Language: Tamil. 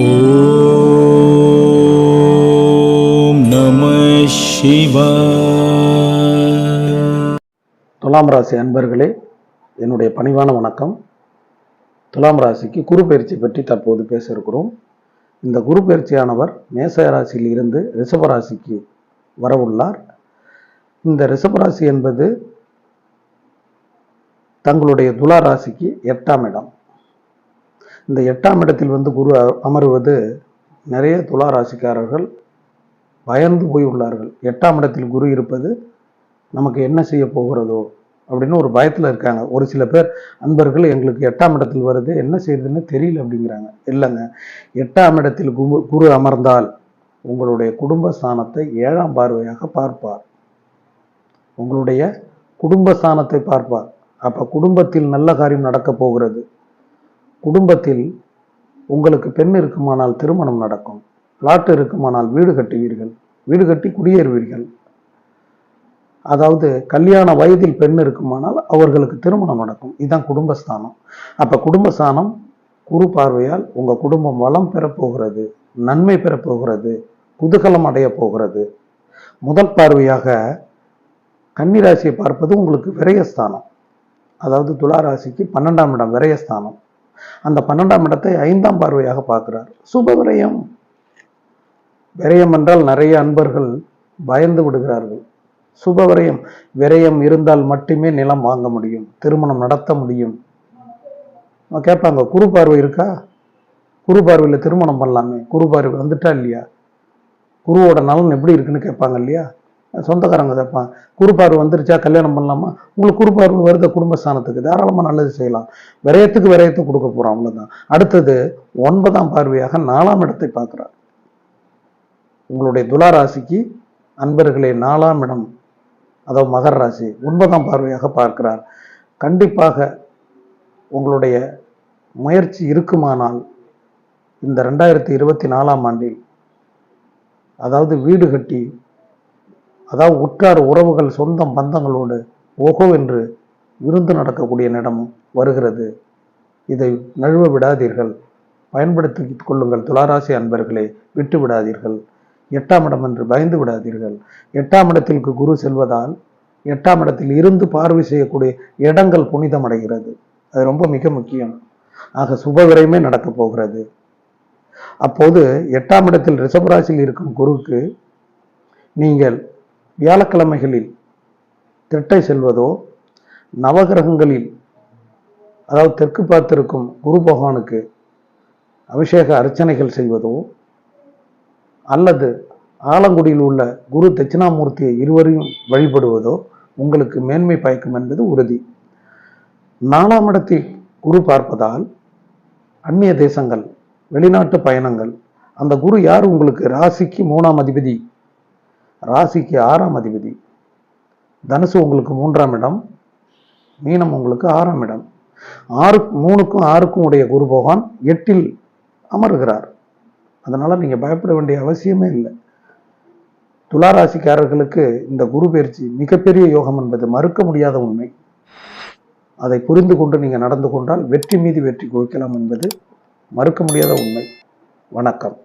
ஓம் நம துலாம் ராசி அன்பர்களே என்னுடைய பணிவான வணக்கம். துலாம் ராசிக்கு குரு பயிற்சி பற்றி தற்போது பேச இருக்கிறோம். இந்த குரு பயிற்சியானவர் மேச ராசியில் இருந்து ரிஷப ராசிக்கு வரவுள்ளார். இந்த ரிஷப ராசி என்பது தங்களுடைய துலா ராசிக்கு எட்டாம் இடம். இந்த எட்டாம் இடத்தில் வந்து குரு அ- அமருவது நிறைய துலா ராசிக்காரர்கள் பயந்து போய் உள்ளார்கள். எட்டாம் இடத்தில் குரு இருப்பது நமக்கு என்ன செய்ய போகிறதோ அப்படின்னு ஒரு பயத்தில் இருக்காங்க. ஒரு சில பேர் அன்பர்கள் எங்களுக்கு எட்டாம் இடத்தில் வருது என்ன செய்யுதுன்னு தெரியல அப்படிங்கிறாங்க. இல்லைங்க. எட்டாம் இடத்தில் குரு குரு அமர்ந்தால் உங்களுடைய குடும்ப ஸ்தானத்தை ஏழாம் பார்வையாக பார்ப்பார். உங்களுடைய குடும்ப ஸ்தானத்தை பார்ப்பார். அப்போ குடும்பத்தில் நல்ல காரியம் நடக்கப் போகிறது. குடும்பத்தில் உங்களுக்கு பெண் இருக்குமானால் திருமணம் நடக்கும். பிளாட் இருக்குமானால் வீடு கட்டுவீர்கள். வீடு கட்டி குடியேறுவீர்கள். அதாவது கல்யாண வயதில் பெண் இருக்குமானால் அவர்களுக்கு திருமணம் நடக்கும். இதுதான் குடும்பஸ்தானம். அப்போ குடும்பஸ்தானம் குரு பார்வையால் உங்கள் குடும்பம் வளம் பெறப்போகிறது நன்மை பெறப்போகிறது குதூகலம் அடைய போகிறது. முதல் பார்வையாக கன்னிராசியை பார்ப்பது உங்களுக்கு விரயஸ்தானம். அதாவது துளாராசிக்கு பன்னெண்டாம் இடம் விரயஸ்தானம். அந்த பன்னெண்டாம் இடத்தை ஐந்தாம் பார்வையாக பார்க்கிறார். சுப விரயம் விரயம் என்றால் நிறைய அன்பர்கள் பயந்து விடுகிறார்கள். சுப விரயம் விரயம் இருந்தால் மட்டுமே நிலம் வாங்க முடியும் திருமணம் நடத்த முடியும். கேட்பாங்க குரு பார்வை இருக்கா? குரு பார்வையில் திருமணம் பண்ணலாமே. குரு பார்வை வந்துட்டா இல்லையா? குருவோட நலன் எப்படி இருக்குன்னு கேட்பாங்க இல்லையா? சொந்தக்காரங்க கேட்பாங்க குறுப்பார்வை வந்துருச்சா கல்யாணம் பண்ணலாமா? உங்களுக்கு குறுப்பார்வை வருத குடும்பஸ்தானத்துக்கு. தாராளமாக நல்லது செய்யலாம். விரயத்துக்கு விரயத்தை கொடுக்க போகிறோம் அவ்வளோதான் அடுத்தது ஒன்பதாம் பார்வையாக நாலாம் இடத்தை பார்க்குறார். உங்களுடைய துலா ராசிக்கு அன்பர்களே நாலாம் இடம் அதாவது மகர ராசி ஒன்பதாம் பார்வையாக பார்க்கிறார். கண்டிப்பாக உங்களுடைய முயற்சி இருக்குமானால் இந்த ரெண்டாயிரத்தி இருபத்தி நாலாம் ஆண்டில் அதாவது வீடு கட்டி அதாவது உற்றார் உறவுகள் சொந்தம் பந்தங்களோடு ஓஹோ என்று விருந்து நடக்கக்கூடிய நேரமும் வருகிறது. இதை நழுவ விடாதீர்கள். பயன்படுத்தி கொள்ளுங்கள் துளாராசி அன்பர்களே விட்டு விடாதீர்கள். எட்டாம் இடம் என்று பயந்து விடாதீர்கள். எட்டாம் இடத்திற்கு குரு செல்வதால் எட்டாம் இடத்தில் இருந்து பார்வை செய்யக்கூடிய இடங்கள் புனிதம் அடைகிறது. அது ரொம்ப மிக முக்கியம். ஆக சுபவிரயமே நடக்கப் போகிறது. அப்போது எட்டாம் இடத்தில் ரிஷபராசியில் இருக்கும் குருவுக்கு நீங்கள் வியாழக்கிழமைகளில் திட்டை செல்வதோ நவகிரகங்களில் அதாவது தெற்கு பார்த்திருக்கும் குரு பகவானுக்கு அபிஷேக அர்ச்சனைகள் செய்வதோ அல்லது ஆலங்குடியில் உள்ள குரு தட்சிணாமூர்த்தியை இருவரையும் வழிபடுவதோ உங்களுக்கு மேன்மை பயக்கும் என்பது உறுதி. நாலாம் இடத்தில் குரு பார்ப்பதால் அந்நிய தேசங்கள் வெளிநாட்டு பயணங்கள் அந்த குரு யார்? உங்களுக்கு ராசிக்கு மூணாம் அதிபதி ராசிக்கு ஆறாம் அதிபதி. தனுசு உங்களுக்கு மூன்றாம் இடம் மீனம் உங்களுக்கு ஆறாம் இடம். ஆறு மூணுக்கும் ஆறுக்கும் உடைய குரு பகவான் எட்டில் அமர்கிறார். அதனால் நீங்கள் பயப்பட வேண்டிய அவசியமே இல்லை. துலா ராசிக்காரர்களுக்கு இந்த குரு பயிற்சி மிகப்பெரிய யோகம் என்பது மறுக்க முடியாத உண்மை. அதை புரிந்து கொண்டு நீங்கள் நடந்து கொண்டால் வெற்றி மீது வெற்றி குவிக்கலாம் என்பது மறுக்க முடியாத உண்மை. வணக்கம்.